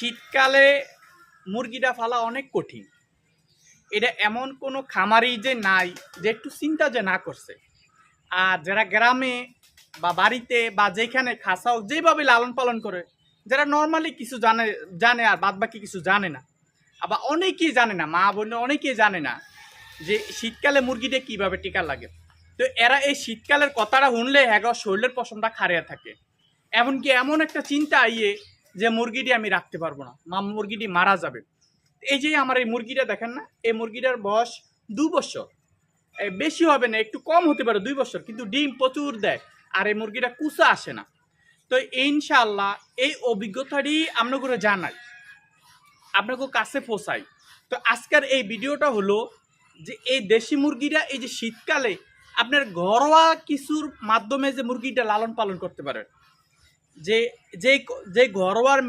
শীতকালে মুরগিটা ফালা অনেক কঠিন। এটা এমন কোনো খামারি যে নাই, যে একটু চিন্তা যে না করছে। আর যারা গ্রামে বা বাড়িতে বা যেখানে খাসা হোক যেভাবে লালন পালন করে, যারা নর্মালি কিছু জানে জানে আর বাদ বাকি কিছু জানে না, আবার অনেকেই জানে না, মা বোন অনেকেই জানে না যে শীতকালে মুরগিটা কীভাবে টিকা লাগে। তো এরা এই শীতকালের কথাটা শুনলে হ্যাঁ শরীরের পশমটা খারিয়া থাকে। এমনকি এমন একটা চিন্তা আইয়ে যে মুরগিটি আমি রাখতে পারব না, মা মুরগিটি মারা যাবে। এই যে আমার এই মুরগিটা দেখেন না, এই মুরগিটার বয়স দু বছর। বেশি হবে না, একটু কম হতে পারে দুই বছর, কিন্তু ডিম প্রচুর দেয়, আর এই মুরগিটা কুচা আসে না। তো ইনশাল্লাহ এই অভিজ্ঞতাটি আপনাকে জানাই, আপনাকে কাছে পোষাই তো আজকের এই ভিডিওটা হলো যে এই দেশি মুরগিটা এই যে শীতকালে আপনার ঘরোয়া কিছুর মাধ্যমে যে মুরগিটা লালন পালন করতে পারেন যে যে যে ঘরোয়ার